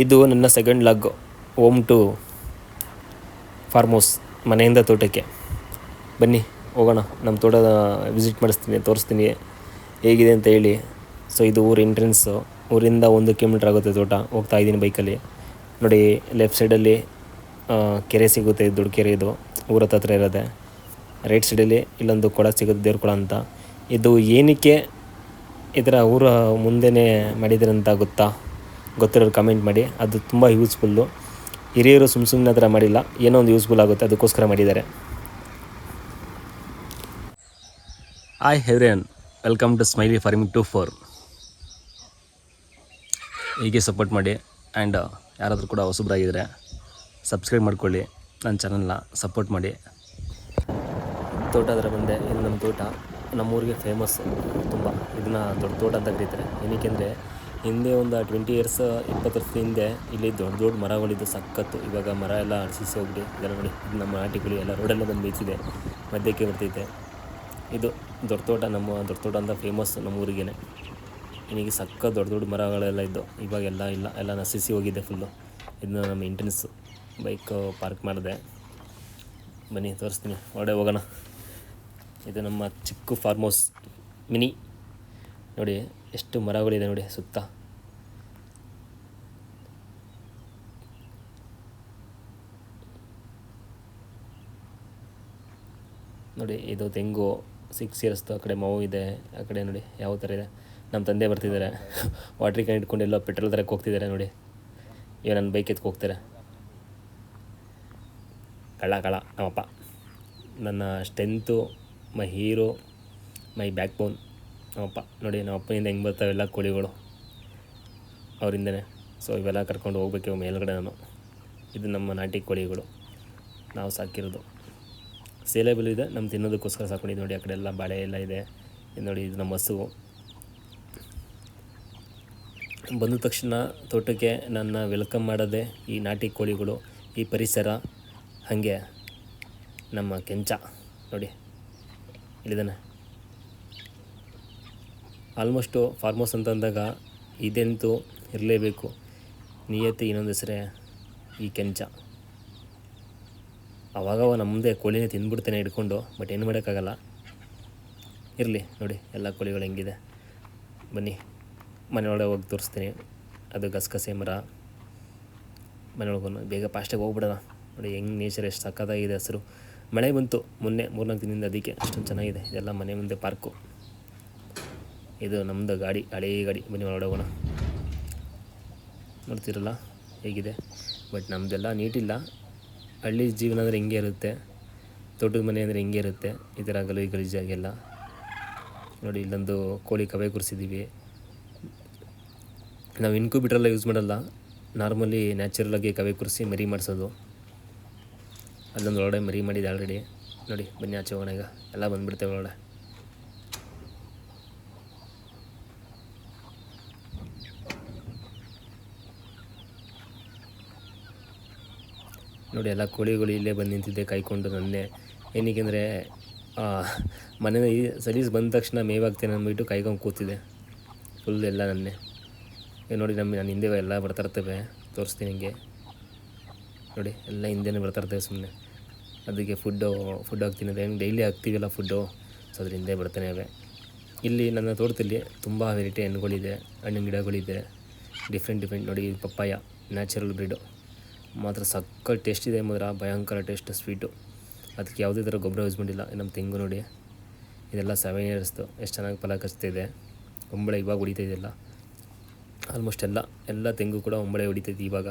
ಇದು ನನ್ನ second vlog home to farm ಮನೆಯಿಂದ ತೋಟಕ್ಕೆ. ಬನ್ನಿ, ಹೋಗೋಣ. ನಮ್ಮ ತೋಟ ವಿಸಿಟ್ ಮಾಡಿಸ್ತೀನಿ, ತೋರಿಸ್ತೀನಿ ಹೇಗಿದೆ ಅಂತ ಹೇಳಿ. ಸೊ ಇದು ಊರು ಎಂಟ್ರೆನ್ಸು ಊರಿಂದ ಒಂದು ಕಿಲೋಮೀಟ್ರ್ ಆಗುತ್ತೆ ತೋಟ. ಹೋಗ್ತಾ ಇದ್ದೀನಿ ಬೈಕಲ್ಲಿ. ನೋಡಿ ಲೆಫ್ಟ್ ಸೈಡಲ್ಲಿ ಕೆರೆ ಸಿಗುತ್ತೆ, ದೊಡ್ಡ ಕೆರೆ ಇದು. ಊರ ಹತ್ರ ಇರೋದೆ ರೈಟ್ ಸೈಡಲ್ಲಿ ಇಲ್ಲೊಂದು ಕೊಡ ಸಿಗುತ್ತೆ, ದೇವ್ರ ಕೊಳ ಅಂತ. ಇದು ಏನಕ್ಕೆ ಇದರ ಊರ ಮುಂದೆನೇ ಮಾಡಿದ್ರಂತ ಗೊತ್ತಾ? ಗೊತ್ತಿರೋರು ಕಮೆಂಟ್ ಮಾಡಿ. ಅದು ತುಂಬ ಯೂಸ್ಫುಲ್ಲು ಹಿರಿಯರು ಸುಮ್ಮ ಸುಮ್ಮನೆ ಹತ್ರ ಮಾಡಿಲ್ಲ. ಏನೋ ಒಂದು ಯೂಸ್ಫುಲ್ ಆಗುತ್ತೆ. ಅದಕ್ಕೋಸ್ಕರ ಮಾಡಿದ್ದಾರೆ. Hi everyone welcome to smiley farming two four ಹೀಗೆ ಸಪೋರ್ಟ್ ಮಾಡಿ. ಆ್ಯಂಡ್ ಯಾರಾದರೂ ಕೂಡ ಹೊಸಬ್ರಾಗಿದ್ದರೆ ಸಬ್ಸ್ಕ್ರೈಬ್ ಮಾಡ್ಕೊಳ್ಳಿ. ನನ್ನ ಚಾನಲ್ನ ಸಪೋರ್ಟ್ ಮಾಡಿ. ತೋಟ ಅದರ ಬಂದೆ. ಇದು ನಮ್ಮ ತೋಟ ನಮ್ಮೂರಿಗೆ ಫೇಮಸ್ ತುಂಬ. ಇದನ್ನ ದೊಡ್ಡ ತೋಟ ಅಂತ ಕರೀತಾರೆ. ಏನಕ್ಕೆ ಅಂದರೆ ಹಿಂದೆ ಒಂದು ಟ್ವೆಂಟಿ ಇಯರ್ಸ್ ಇಪ್ಪತ್ತು ವರ್ಷದ ಹಿಂದೆ ಇಲ್ಲಿ ದೊಡ್ಡ ದೊಡ್ಡ ಮರಗಳಿದ್ದು ಸಖತ್ತು. ಇವಾಗ ಮರ ಎಲ್ಲ ಅರ್ಸಿಸಿ ಹೋಗ್ಬಿಟ್ಟು ಎಲ್ಲ ನೋಡಿ ನಮ್ಮ ನಾಟಿಗಳು ಎಲ್ಲ ರೋಡೆಲ್ಲ ಬಂದು ಬೀಚಿದೆ. ಮಧ್ಯಕ್ಕೆ ಬರ್ತೈತೆ ಇದು ದೊಡ್ಡ ತೋಟ ನಮ್ಮ ದೊಡ್ಡ ತೋಟ ಅಂತ ಫೇಮಸ್ ನಮ್ಮ ಊರಿಗೇನೆ. ನನಗೆ ಸಕ್ಕ ದೊಡ್ಡ ದೊಡ್ಡ ಮರಗಳೆಲ್ಲ ಇದ್ದು ಇವಾಗೆಲ್ಲ ಇಲ್ಲ, ಎಲ್ಲ ನಶಿಸಿ ಹೋಗಿದೆ ಫುಲ್ಲು ಇದನ್ನ ನಮ್ಮ ಎಂಟ್ರೆನ್ಸು ಬೈಕ್ ಪಾರ್ಕ್ ಮಾಡಿದೆ. ಬನ್ನಿ, ತೋರಿಸ್ತೀನಿ. ಒಡೆ ಹೋಗೋಣ. ಇದು ನಮ್ಮ ಚಿಕ್ಕ ಫಾರ್ಮ್ ಹೌಸ್ ಮಿನಿ. ನೋಡಿ, ಎಷ್ಟು ಮರಗಳಿದೆ ನೋಡಿ ಸುತ್ತ. ನೋಡಿ, ಇದು ತೆಂಗು ಸಿಕ್ಸ್ ಇಯರ್ಸ್ದು ಆ ಕಡೆ ಮಾವು ಇದೆ, ಆ ಕಡೆ ನೋಡಿ ಯಾವ ಥರ ಇದೆ. ನಮ್ಮ ತಂದೆ ಬರ್ತಿದ್ದಾರೆ. ವಾಟ್ರ್ ಕ್ಯಾನ್ ಇಟ್ಕೊಂಡು ಎಲ್ಲೋ ಪೆಟ್ರೋಲ್ ತರಕ್ಕೆ ಹೋಗ್ತಿದ್ದಾರೆ ನೋಡಿ. ಇವಾಗ ನನ್ನ ಬೈಕ್ ಎತ್ಕೊ ಹೋಗ್ತಾರೆ. ಕಳ ಕಳ ನಮ್ಮಪ್ಪ. ನನ್ನ strength my hero my backbone ನಮ್ಮಪ್ಪ ನೋಡಿ, ನಮ್ಮ ಅಪ್ಪನಿಂದ ಹೆಂಗೆ ಬರ್ತಾವೆಲ್ಲ ಕೋಳಿಗಳು. ಅವರಿಂದನೇ. ಸೊ ಇವೆಲ್ಲ ಕರ್ಕೊಂಡು ಹೋಗ್ಬೇಕು ಮೇಲ್ಗಡೆ ನಾನು. ಇದು ನಮ್ಮ ನಾಟಿ ಕೋಳಿಗಳು. ನಾವು ಸಾಕಿರೋದು. ಸೇಲೇಬಲ್ ಇದೆ ನಮ್ಮ ತಿನ್ನೋದಕ್ಕೋಸ್ಕರ ಸಾಕೊಂಡಿದ್ದು ನೋಡಿ, ಆ ಕಡೆ ಎಲ್ಲ ಬಾಳೆ ಎಲ್ಲ ಇದೆ. ಇದು ನೋಡಿ, ಇದು ನಮ್ಮ ಹಸು. ಬಂದ ತಕ್ಷಣ ತೋಟಕ್ಕೆ ನನ್ನ ವೆಲ್ಕಮ್ ಮಾಡೋದೆ ಈ ನಾಟಿ ಕೋಳಿಗಳು ಈ ಪರಿಸರ, ಹಾಗೆ ನಮ್ಮ ಕೆಂಚ, ನೋಡಿ, ಇಲ್ಲಿದ್ದಾನೆ. ಆಲ್ಮೋಸ್ಟು ಫಾರ್ಮೋಸ್ ಅಂತ ಅಂದಾಗ ಇದಂತೂ ಇರಲೇಬೇಕು. ನಿಯತಿ ಇನ್ನೊಂದು ಹೆಸರೇ ಈ ಕೆಂಚ. ಅವಾಗವ ನಮ್ಮದೇ ಕೋಳಿನೇ ತಿಂದ್ಬಿಡ್ತೇನೆ ಹಿಡ್ಕೊಂಡು, ಬಟ್ ಏನು ಮಾಡೋಕ್ಕಾಗಲ್ಲ. ಇರಲಿ ನೋಡಿ, ಎಲ್ಲ ಕೋಳಿಗಳು ಹೆಂಗಿದೆ. ಬನ್ನಿ, ಮನೆಯೊಳಗೆ ಹೋಗಿ ತೋರಿಸ್ತೀನಿ. ಅದು ಗಸಗಸೆ ಮರ. ಮನೆಯೊಳಗೆ ಬೇಗ ಫಾಸ್ಟಾಗಿ ಹೋಗ್ಬಿಡೋಣ. ನೋಡಿ, ಹೆಂಗೆ ನೇಚರ್ ಎಷ್ಟು ಸಕ್ಕತ್ತಾಗಿದೆ ಹಸಿರು. ಮಳೆ ಬಂತು ಮೊನ್ನೆ ಮೂರ್ನಾಲ್ಕು ದಿನದಿಂದ, ಅದಕ್ಕೆ ಅಷ್ಟೊಂದು ಚೆನ್ನಾಗಿದೆ. ಇದೆಲ್ಲ ಮನೆ ಮುಂದೆ ಪಾರ್ಕು ಇದು ನಮ್ಮದು ಗಾಡಿ, ಹಳೇ ಗಾಡಿ. ಬನ್ನಿ ಹೋಗೋಣ. ನೋಡ್ತಿರಲ್ಲ, ಹೇಗಿದೆ? ಬಟ್ ನಮ್ಮದೆಲ್ಲ ನೀಟಿಲ್ಲ. ಹಳ್ಳಿ ಜೀವನ ಅಂದರೆ ಹಿಂಗೆ ಇರುತ್ತೆ. ತೋಟದ ಮನೆ ಅಂದರೆ ಹಿಂಗೆ ಇರುತ್ತೆ. ಈ ಥರ ಗಲೀಜು ಗಲೀಜಾಗೆಲ್ಲ ನೋಡಿ, ಇಲ್ಲೊಂದು ಕೋಳಿ ಕವೆ ಕುರ್ಸಿದ್ದೀವಿ ನಾವು ಇನ್ಕ್ಯೂಬಿಟ್ರೆಲ್ಲ ಯೂಸ್ ಮಾಡಲ್ಲ. ನಾರ್ಮಲಿ ನ್ಯಾಚುರಲಾಗಿ ಕವೆ ಕುರಿಸಿ ಮರಿ ಮಾಡಿಸೋದು. ಅಲ್ಲೊಂದು ಒಳಗಡೆ ಮರಿ ಮಾಡಿದೆ ಆಲ್ರೆಡಿ. ನೋಡಿ, ಬನ್ನಿ ಆಚೆ ಹೋಗೋಣ ಈಗ. ಎಲ್ಲ ಬಂದುಬಿಡ್ತೇವೆ ಒಳಗಡೆ. ನೋಡಿ, ಎಲ್ಲ ಕೋಳಿಗಳು ಇಲ್ಲೇ ಬಂದು ನಿಂತಿದ್ದೆ ಕಾಯ್ಕೊಂಡು ನನ್ನೇ ಏನಕ್ಕೆ ಅಂದರೆ ಮನೆ ಈ ಸಲೀಸ್ ಬಂದ ತಕ್ಷಣ ಮೇವಾಗ್ತೇನೆ ಅಂದ್ಬಿಟ್ಟು ಕಾಯ್ಕೊಂಡು ಕೂತಿದೆ ಫುಲ್ ಎಲ್ಲ ನನ್ನೇ. ನೋಡಿ, ನಮ್ಮ ನಾನು ಹಿಂದೆ ಎಲ್ಲ ಬರ್ತಾ ಇರ್ತವೆ, ತೋರಿಸ್ತೀನಿ ಹಿಂಗೆ ನೋಡಿ, ಎಲ್ಲ ಹಿಂದೆನೇ ಬರ್ತಾ ಇರ್ತವೆ ಸುಮ್ಮನೆ ಅದಕ್ಕೆ ಫುಡ್ಡು ಫುಡ್ ಹಾಕ್ತೀನಿ ಹೆಂಗೆ ಡೈಲಿ ಹಾಕ್ತೀವಲ್ಲ ಫುಡ್ಡು ಸೊ ಅದ್ರ ಹಿಂದೆ ಬರ್ತಾನೆ ಅವೆ ಇಲ್ಲಿ ನನ್ನ ತೋಟದಲ್ಲಿ ತುಂಬ ವೆರೈಟಿ ಹಣ್ಣುಗಳಿದೆ ಹಣ್ಣಿನ ಗಿಡಗಳಿದೆ. ಡಿಫ್ರೆಂಟ್ ಡಿಫ್ರೆಂಟ್ ನೋಡಿ, ಪಪ್ಪಾಯ ನ್ಯಾಚುರಲ್ ಬ್ರೀಡು ಮಾತ್ರ ಸಕ್ಕ ಟೇಸ್ಟ್ ಇದೆ ಮಾತ್ರ, ಭಯಂಕರ ಟೇಸ್ಟ್ ಸ್ವೀಟು ಅದಕ್ಕೆ ಯಾವುದೇ ಥರ ಗೊಬ್ಬರ ಯೂಸ್ ಮಾಡಿಲ್ಲ. ನಮ್ಮ ತೆಂಗು ನೋಡಿ. ಇದೆಲ್ಲ ಸೆವೆನ್ ಇಯರ್ಸ್ದು ಎಷ್ಟು ಚೆನ್ನಾಗಿ ಫಲ ಕಚ್ತಿದೆ. ಒಂಬಳೆ ಇವಾಗ ಹೊಡಿತಾ ಇದೆಯಲ್ಲ ಆಲ್ಮೋಸ್ಟ್ ಎಲ್ಲ ಎಲ್ಲ ತೆಂಗು ಕೂಡ ಒಂಬಳೆ ಹೊಡಿತೈತಿ ಇವಾಗ.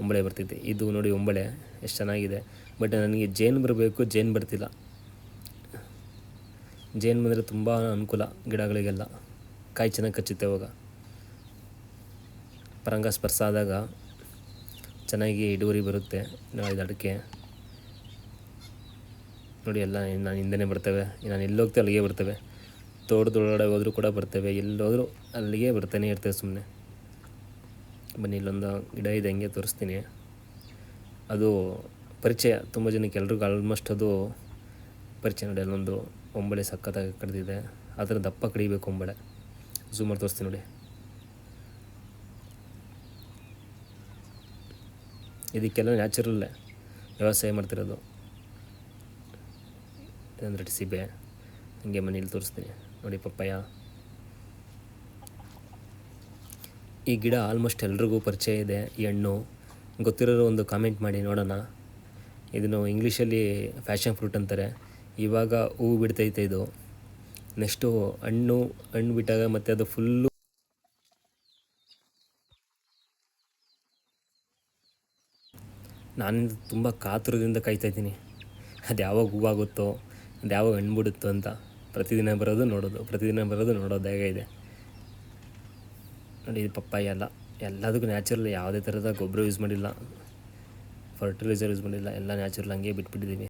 ಒಂಬಳೆ ಬರ್ತೈತೆ. ಇದು ನೋಡಿ ಒಂಬಳೆ. ಎಷ್ಟು ಚೆನ್ನಾಗಿದೆ. ಬಟ್ ನನಗೆ ಜೇನು ಬರಬೇಕು, ಜೇನು ಬರ್ತಿಲ್ಲ. ಜೇನು ಬಂದರೆ ತುಂಬ ಅನುಕೂಲ ಗಿಡಗಳಿಗೆಲ್ಲ. ಕಾಯಿ ಚೆನ್ನಾಗಿ ಕಚ್ಚುತ್ತೆ ಪರಂಗ ಸ್ಪರ್ಶ ಆದಾಗ ಚೆನ್ನಾಗಿ ಇಡುವರಿ ಬರುತ್ತೆ. ಇದು ಅಡಿಕೆ ನೋಡಿ ಎಲ್ಲ ನಾನು ಹಿಂದೆನೇ ಬರ್ತವೆ. ನಾನು ಎಲ್ಲಿ ಹೋಗ್ತೆ ಅಲ್ಲಿಗೆ ಬರ್ತವೆ. ತೋಟದೊಳಗಡೆ ಹೋದರೂ ಕೂಡ ಬರ್ತವೆ. ಎಲ್ಲೋದರೂ ಅಲ್ಲಿಗೆ ಬರ್ತಾನೆ ಇರ್ತವೆ ಸುಮ್ಮನೆ ಬನ್ನಿ, ಇಲ್ಲೊಂದು ಗಿಡ ಇದೆ, ಹಂಗೆ ತೋರಿಸ್ತೀನಿ. ಅದು ಪರಿಚಯ. ತುಂಬ ಜನಕ್ಕೆ ಎಲ್ರಿಗೂ ಆಲ್ಮೋಸ್ಟ್ ಅದು ಪರಿಚಯ. ನೋಡಿ, ಅಲ್ಲೊಂದು ಒಂಬಳೆ ಸಖತ್ತಾಗಿ ಕಡ್ದಿದೆ. ಆ ದಪ್ಪ ಕಡಿಬೇಕು ಒಂಬಳೆ. ಝೂಮರ್ ತೋರಿಸ್ತೀನಿ ನೋಡಿ. ಇದಕ್ಕೆಲ್ಲ ನ್ಯಾಚುರಲ್ಲೇ ವ್ಯವಸಾಯ ಮಾಡ್ತಿರೋದು. ಅಂದರೆ ಸಿಬೆ ಹಂಗೆ ಮನೇಲಿ ತೋರಿಸ್ತೀನಿ. ನೋಡಿ ಪಪ್ಪಾಯ. ಈ ಗಿಡ ಆಲ್ಮೋಸ್ಟ್ ಎಲ್ರಿಗೂ ಪರಿಚಯ ಇದೆ. ಈ ಹಣ್ಣು. ಗೊತ್ತಿರೋರು ಒಂದು ಕಾಮೆಂಟ್ ಮಾಡಿ ನೋಡೋಣ. ಇದನ್ನು ಇಂಗ್ಲೀಷಲ್ಲಿ ಫ್ಯಾಷನ್ ಫ್ರೂಟ್ ಅಂತಾರೆ. ಇವಾಗ ಹೂವು ಬಿಡ್ತೈತೆ ಇದು. ನೆಕ್ಸ್ಟು ಹಣ್ಣು ಹಣ್ಣು ಬಿಟ್ಟಾಗ ಮತ್ತು ಅದು ಫುಲ್ಲು ನಾನು ತುಂಬ ಕಾತುರದಿಂದ ಕಾಯ್ತಾ ಇದ್ದೀನಿ. ಅದು ಯಾವಾಗ ಹೂವಾಗುತ್ತೋ, ಅದು ಯಾವಾಗ ಹಣ್ಣು ಬಿಡುತ್ತೋ ಅಂತ ಪ್ರತಿದಿನ ಬರೋದು ನೋಡೋದು, ಪ್ರತಿದಿನ ಬರೋದು ನೋಡೋದು ಹೇಗೆ ಇದೆ. ನೋಡಿ, ಇದು ಪಪ್ಪಾಯ ಎಲ್ಲ ಎಲ್ಲದಕ್ಕೂ ನ್ಯಾಚುರಲ್ ಯಾವುದೇ ಥರದ ಗೊಬ್ಬರ ಯೂಸ್ ಮಾಡಿಲ್ಲ. ಫರ್ಟಿಲೈಸರ್ ಯೂಸ್ ಮಾಡಿಲ್ಲ. ಎಲ್ಲ ನ್ಯಾಚುರಲ್ ಹಂಗೆ ಬಿಟ್ಬಿಟ್ಟಿದ್ದೀವಿ